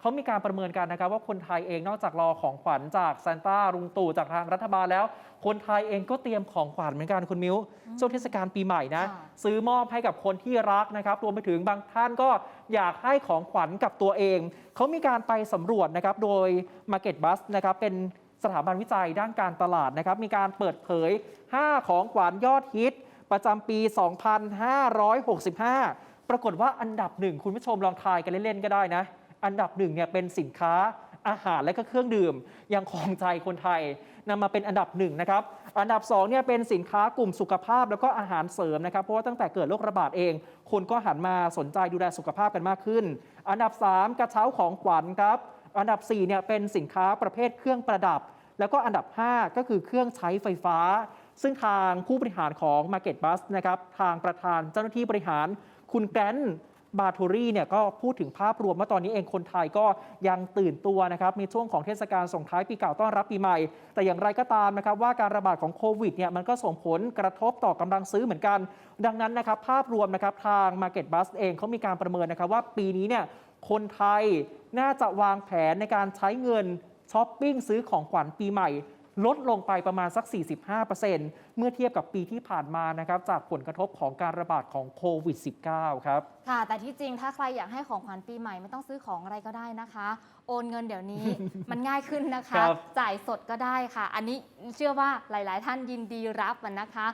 เขามีการประเมินกันนะครับว่าคนไทยเองนอกจากรอของขวัญจากซานต้าลุงตู่จากทางรัฐบาลแล้ว คนไทยเองก็เตรียมของขวัญเหมือนกันคุณมิ้วช่วงเทศกาลปีใหม่นะค่ะซื้อมอบให้กับคนที่รักนะครับ รวมไปถึงบางท่านก็อยากให้ของขวัญกับตัวเอง เขามีการไปสำรวจนะครับโดย Market Bus นะครับเป็นสถาบันวิจัยด้านการตลาดนะครับ มีการเปิดเผย 5 ของขวัญยอดฮิต ประจำปี 2565 ปรากฏว่าอันดับหนึ่งคุณผู้ชมลองทายกันเล่นๆก็ได้นะ อันดับหนึ่งเนี่ยเป็นสินค้าอาหารและก็เครื่องดื่ม ยังคองใจคนไทยนำมาเป็นอันดับหนึ่งนะครับอันดับ2เนี่ยเป็นสินค้ากลุ่มสุขภาพแล้วก็อาหารเสริมนะครับ เพราะว่าตั้งแต่เกิดโรคระบาดเอง คนก็หันมาสนใจดูแลสุขภาพกันมากขึ้น อันดับ 3 กระเช้าของขวัญครับ อันดับ4เนี่ยเป็นสินค้าประเภทเครื่องประดับ แล้วก็อันดับ 5 ก็คือเครื่องใช้ไฟฟ้า ซึ่งทางผู้บริหารของ Market Bus นะครับทางประธานเจ้าหน้าที่บริหารคุณแกรน บาทูรี่เนี่ยก็พูดถึงภาพรวมว่าตอนนี้เองคนไทยก็ยังตื่นตัวนะครับในช่วงของเทศกาลส่งท้ายปีเก่าต้อนรับปีใหม่ แต่อย่างไรก็ตามนะครับว่าการระบาดของโควิดเนี่ยมันก็ส่งผลกระทบต่อกำลังซื้อเหมือนกัน ดังนั้นนะครับภาพรวมนะครับทาง Market Bus เองเขามีการประเมินนะครับว่าปีนี้เนี่ยคนไทยน่าจะวางแผนในการใช้เงินช้อปปิ้งซื้อของขวัญปีใหม่ ลดลงไปประมาณสัก 45%เมื่อเทียบกับปีที่ผ่านมานะครับจากผลกระทบของการระบาดของโควิด -19 ครับ ค่ะ แต่ที่จริงถ้าใครอยากให้ของขวัญปีใหม่ไม่ต้องซื้อของอะไรก็ได้นะคะ โอนเงินเดี๋ยวนี้ มันง่ายขึ้นนะคะ ครับ จ่ายสดก็ได้ค่ะ อันนี้เชื่อว่าหลาย ๆ ท่านยินดีรับมันนะคะ